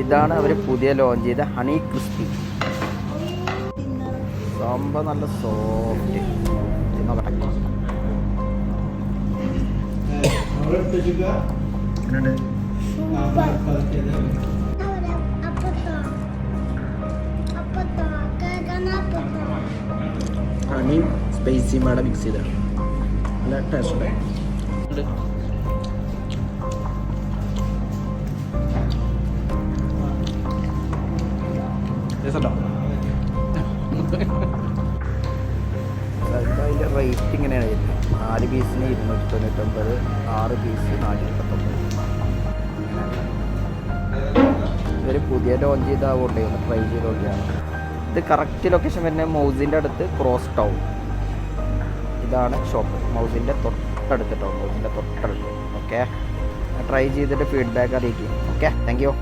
ഇതാണ് അവർ പുതിയ ലോഞ്ച് ചെയ്ത ഹണി ക്രിസ്പി സംഭവം നല്ല സോഫ്റ്റ് ഹണി ഹണിയും സ്പൈസിയും വേണം മിക്സ് ചെയ്താണ് നല്ല ടേസ്റ്റ് അതിന്റെ റേറ്റ് ഇങ്ങനെയാണ് വരുന്നത്. നാല് പീസിന് ഇരുന്നൂറ്റി തൊണ്ണൂറ്റൊമ്പത് ആറ് പീസ് നാനൂറ്റി പത്തൊമ്പത് ഇവർ പുതിയ ലോഞ്ച് ചെയ്താവോട്ടെ ഒന്ന് ട്രൈ ചെയ്ത് നോക്കിയാണ് ഇത് കറക്റ്റ് ലൊക്കേഷൻ വരുന്നത് മൗസിന്റെ അടുത്ത് ക്രോസ് ടൗൺ ഇതാണ് ഷോപ്പ് മൗസിന്റെ തൊട്ടടുത്ത് ടൗൺ മൗസിന്റെ തൊട്ടടുത്ത്. ഓക്കെ ട്രൈ ചെയ്തിട്ട് ഫീഡ്ബാക്ക് അറിയിക്കും. Okay thank you